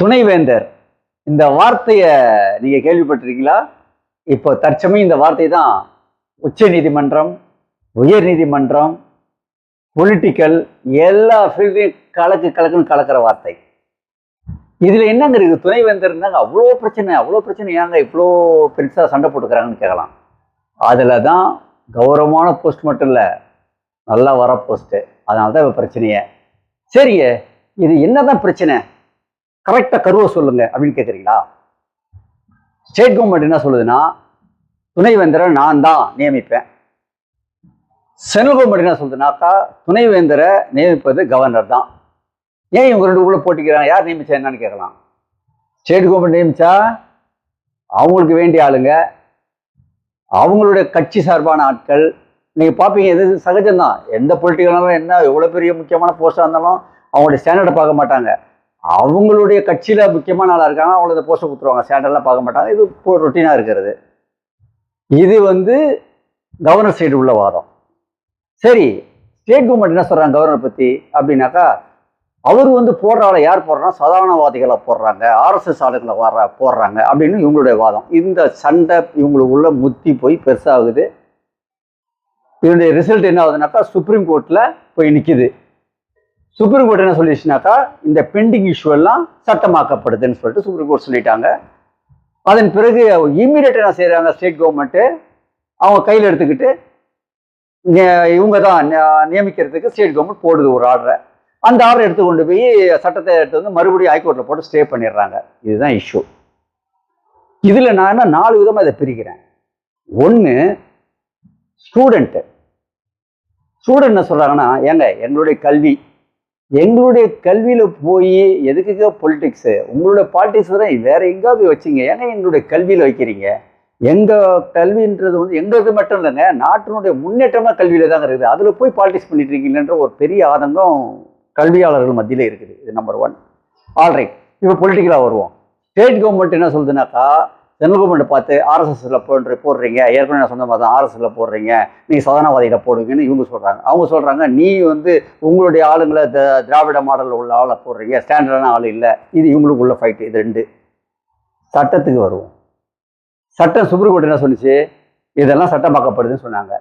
துணைவேந்தர். இந்த வார்த்தையை நீங்கள் கேள்விப்பட்டிருக்கீங்களா? இப்போ தற்சமயம் இந்த வார்த்தை தான் உச்ச நீதிமன்றம் உயர் நீதிமன்றம் பொலிட்டிக்கல் எல்லா ஃபீல்டையும் கலக்கு கலக்குன்னு கலக்கிற வார்த்தை. இதில் என்னங்க இருக்கு துணைவேந்தர்னாங்க அவ்வளோ பிரச்சனை அவ்வளோ பிரச்சனை ஏங்க இவ்வளோ பெருசாக சண்டை போட்டுக்கிறாங்கன்னு கேட்கலாம். அதில் தான் கௌரவமான போஸ்ட் மட்டும் இல்லை நல்லா வர போஸ்ட்டு அதனால தான் இப்போ பிரச்சனையே. சரிங்க இது என்ன தான் பிரச்சனை? கரெக்டாக கருவை சொல்லுங்க அப்படின்னு கேட்குறீங்களா ஸ்டேட் கவர்மெண்ட் என்ன சொல்லுதுன்னா துணைவேந்தரை நான் தான் நியமிப்பேன். சென்ட்ரல் கவர்மெண்ட் என்ன சொல்லுதுனாக்கா துணைவேந்தரை நியமிப்பது கவர்னர் தான். ஏன் இவங்க ரெண்டு உள்ள போட்டிக்கிறாங்க? யார் நியமிச்சா என்னன்னு கேட்கலாம். ஸ்டேட் கவர்மெண்ட் நியமிச்சா அவங்களுக்கு வேண்டிய ஆளுங்க. அவங்களுடைய கட்சி சார்பான ஆட்கள். நீங்கள் பார்ப்பீங்க எது சகஜம்தான். எந்த பொலிட்டிக்கலாலும் என்ன எவ்வளோ பெரிய முக்கியமான போஸ்டாக இருந்தாலும் அவங்களுடைய ஸ்டாண்டர்டை பார்க்க மாட்டாங்க. அவங்களுடைய கட்சியில் முக்கியமான ஆளாக இருக்காங்க அவங்கள இந்த கொடுத்துருவாங்க. ஸ்டாண்டர்ட்லாம் பார்க்க மாட்டாங்க. இது போ ரொட்டீனாக இருக்கிறது. இது வந்து கவர்னர் சைடு உள்ள வாதம். சரி ஸ்டேட் கவர்மெண்ட் என்ன சொல்கிறாங்க கவர்னர் பற்றி அப்படின்னாக்கா அவர் வந்து போடுறால யார் போடுறாங்க சாதாரணவாதிகளை போடுறாங்க. ஆர்எஸ்எஸ் ஆளுகளை வர போடுறாங்க அப்படின்னு இவங்களுடைய வாதம். இந்த சண்டை இவங்களுக்குள்ள முத்தி போய் பெருசாகுது. இதனுடைய ரிசல்ட் என்ன ஆகுதுனாக்கா சுப்ரீம் கோர்ட்டில் போய் நிற்கிது சுப்ரீம் கோர்ட் என்ன சொல்லிடுச்சுனாக்கா இந்த பெண்டிங் இஷ்யூ எல்லாம் சட்டமாக்கப்படுதுன்னு சொல்லிட்டு சுப்ரீம் கோர்ட் சொல்லிட்டாங்க. அதன் பிறகு இம்மீடியட் என்ன செய்கிறாங்க ஸ்டேட் கவர்மெண்ட்டு அவங்க கையில் எடுத்துக்கிட்டு இவங்க தான் நியமிக்கிறதுக்கு ஸ்டேட் கவர்மெண்ட் போடுது ஒரு ஆர்டரை அந்த ஆர்டர் எடுத்து கொண்டு போய் சட்டத்தை எடுத்து வந்து மறுபடியும் ஹைகோர்ட்டில் போட்டு ஸ்டே பண்ணிடுறாங்க. இதுதான் இஷ்யூ இதில் நான் என்ன நாலு விதமாக இதை பிரிக்கிறேன். ஒன்று ஸ்டூடெண்ட்டு ஸ்டூடெண்ட் என்ன சொல்கிறாங்கன்னா ஏங்க எங்களுடைய கல்வி எங்களுடைய கல்வியில் போய் எதுக்குங்க பொலிட்டிக்ஸு உங்களுடைய பாலிட்டிக்ஸ் தான்? வேற எங்கேயாவது வச்சிங்க. ஏங்க எங்களுடைய கல்வியில் வைக்கிறீங்க. எங்கள் கல்வின்றது வந்து எங்களுக்கு மட்டும் இல்லைங்க நாட்டினுடைய முன்னேற்றமாக கல்வியில் தாங்க இருக்குது. அதில் போய் பாலிட்டிக்ஸ் பண்ணிட்டு இருக்கீங்கன்ற ஒரு பெரிய ஆதங்கம் கல்வியாளர்கள் மத்தியில் இருக்குது. இது நம்பர் ஒன் ஆல்ரைட் இப்போ பொலிட்டிக்கலாக வருவோம். ஸ்டேட் கவர்மெண்ட் என்ன சொல்லுதுனாக்கா சென்ட்ரல் பார்த்து ஆர்எஸ்எஸ்ல போன்ற போடுறீங்க. ஏற்கனவே நான் சொன்ன மாதிரி தான் ஆர்எஸ்எஸ்ல போடுறீங்க. நீங்கள் சாதாரணவாதிகளை போடுவீங்கன்னு இவங்க சொல்கிறாங்க அவங்க சொல்கிறாங்க நீ வந்து உங்களுடைய ஆளுங்களை த திராவிட மாடலில் உள்ள ஆளை போடுறீங்க. ஸ்டாண்டர்டான ஆள் இல்லை. இது இவங்களுக்கு உள்ள ஃபைட்டு இது ரெண்டு. சட்டத்துக்கு வருவோம். சட்டம் சுப்ரீம் கோர்ட் என்ன சொன்னுச்சு? இதெல்லாம் சட்டமாக்கப்படுதுன்னு சொன்னாங்க.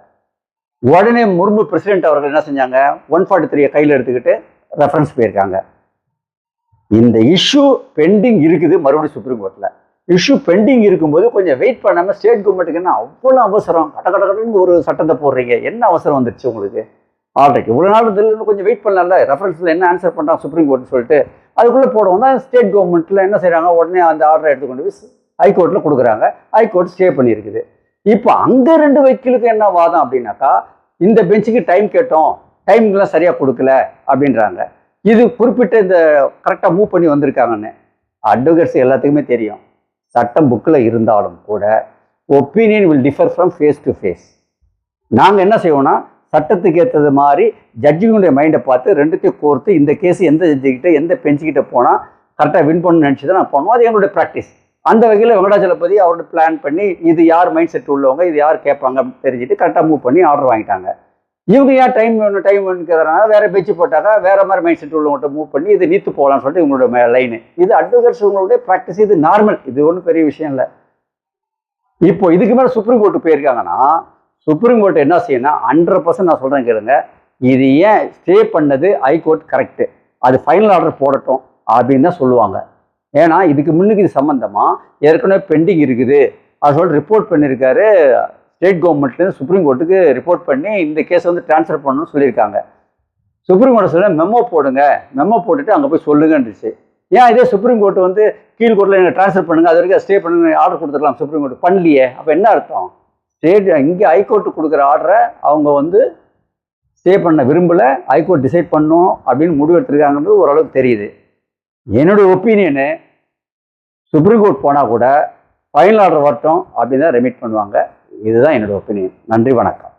உடனே முர்மு பிரசிடென்ட் அவர்கள் என்ன செஞ்சாங்க? ஒன் ஃபார்ட்டி த்ரீயை கையில் எடுத்துக்கிட்டு ரெஃபரன்ஸ் போயிருக்காங்க. இந்த இஷ்யூ பெண்டிங் இருக்குது மறுபடியும் சுப்ரீம் கோர்ட்டில் இஷ்யூ பெண்டிங் இருக்கும்போது கொஞ்சம் வெயிட் பண்ணாமல் ஸ்டேட் கவர்மெண்ட்டுக்கு என்ன அவ்வளோ அவசரம்? கட்ட கட்ட கடன்னு ஒரு சட்டத்தை போடுறீங்க. என்ன அவசரம் வந்துடுச்சு உங்களுக்கு? ஆல்ரெடி இவ்வளோ நாள் இதில் இன்னும் கொஞ்சம் வெயிட் பண்ணலாம்ல? ரெஃபரன்ஸில் என்ன ஆன்சர் பண்ணுறான் சுப்ரீம் கோர்ட்னு சொல்லிட்டு அதுக்குள்ளே போடவும். தான் ஸ்டேட் கவர்மெண்ட்டில் என்ன செய்கிறாங்க உடனே அந்த ஆர்டரை எடுத்துக்கொண்டு போய் ஹைகோர்ட்டில் கொடுக்குறாங்க. ஹைகோர்ட் ஸ்டே பண்ணியிருக்குது. இப்போ அங்கே ரெண்டு வக்கீலுக்கு என்ன வாதம் அப்படின்னாக்கா இந்த பெஞ்சுக்கு டைம் கேட்டோம். டைம்லாம் சரியாக கொடுக்கல அப்படின்றாங்க. இது குறிப்பிட்ட இந்த கரெக்டாக மூவ் பண்ணி வந்திருக்காங்கன்னு. அட்வொகேட்ஸ் எல்லாத்துக்குமே தெரியும். சட்டம் புக்கில் இருந்தாலும் கூட opinion will differ from face to face நாங்கள் என்ன செய்வோம்னா சட்டத்துக்கு ஏற்றது மாதிரி ஜட்ஜினுடைய மைண்டை பார்த்து ரெண்டுத்தையும் கோர்த்து இந்த கேஸ் எந்த ஜட்ஜிக்கிட்ட எந்த பெஞ்சுக்கிட்ட போனால் கரெக்டாக வின் பண்ணணும்னு நினச்சி தான் நான் பண்ணுவோம். அது எங்களுடைய ப்ராக்டிஸ் அந்த வகையில் வெங்கடாச்சலபதி அவரோட பிளான் பண்ணி இது யார் மைண்ட் செட் உள்ளவங்க இது யார் கேட்பாங்க அப்படின்னு தெரிஞ்சுட்டு கரெக்டாக மூவ் பண்ணி ஆர்டர் வாங்கிட்டாங்க. இவங்க ஏன் டைம் வேணும் டைம் வேணுங்கிறதுனால வேற பேச்சு போட்டாக்கா வேற மாதிரி மைண்ட் செட் உள்ளவங்கள்ட்ட மூவ் பண்ணி இது நீத்து போகலாம்னு சொல்லிட்டு இவங்களோட லைனு இது அட்வொகேட்ஸ் உங்களுடைய ப்ராக்டிஸ் இது நார்மல் இது ஒன்றும் பெரிய விஷயம் இல்லை. இப்போ இதுக்கு மேலே சுப்ரீம் கோர்ட்டு போயிருக்காங்கன்னா சுப்ரீம் கோர்ட் என்ன செய்யணும் ஹண்ட்ரட் பர்சன்ட் நான் சொல்கிறேன் கேளுங்க. இது ஏன் ஸ்டே பண்ணது ஹைகோர்ட் கரெக்டு அது ஃபைனல் ஆர்டர் போடட்டும் அப்படின்னு தான் சொல்லுவாங்க. ஏன்னா இதுக்கு முன்னுக்கு இது சம்மந்தமாக ஏற்கனவே பெண்டிங் இருக்குது. அது சொல்லிட்டு ரிப்போர்ட் பண்ணியிருக்காரு ஸ்டேட் கவர்மெண்ட்லேருந்து சுப்ரீம் கோர்ட்டுக்கு ரிப்போர்ட் பண்ணி இந்த கேஸை வந்து ட்ரான்ஸ்ஃபர் பண்ணணும்னு சொல்லியிருக்காங்க. சுப்ரீம் கோர்ட்டை சொல்ல மெமோ போடுங்க. மெமோ போட்டுட்டு அங்கே போய் சொல்லுங்கன்றுச்சு. ஏன் இதே சுப்ரீம் கோர்ட்டு வந்து கீழ் கோர்ட்டில் நீங்கள் ட்ரான்ஸ்ஃபர் பண்ணுங்க அது வரைக்கும் ஸ்டே பண்ணுங்க ஆர்டர் கொடுத்துக்கலாம் சுப்ரீம் கோர்ட் பண்ணலையே. அப்போ என்ன அர்த்தம்? ஸ்டேட் இங்கே ஹைகோர்ட்டு கொடுக்குற ஆர்டரை அவங்க வந்து ஸ்டே பண்ண விரும்பலை ஹைகோர்ட் டிசைட் பண்ணும் அப்படின்னு முடிவு எடுத்திருக்காங்கன்றது ஓரளவுக்கு தெரியுது. என்னுடைய ஒப்பீனியனு சுப்ரீம் கோர்ட் போனால் கூட ஃபைனல் ஆர்டர் வரட்டும் அப்படின்னு தான் ரெமிட் பண்ணுவாங்க. இதுதான் என்னோட ஒப்பீனியன் நன்றி வணக்கம்.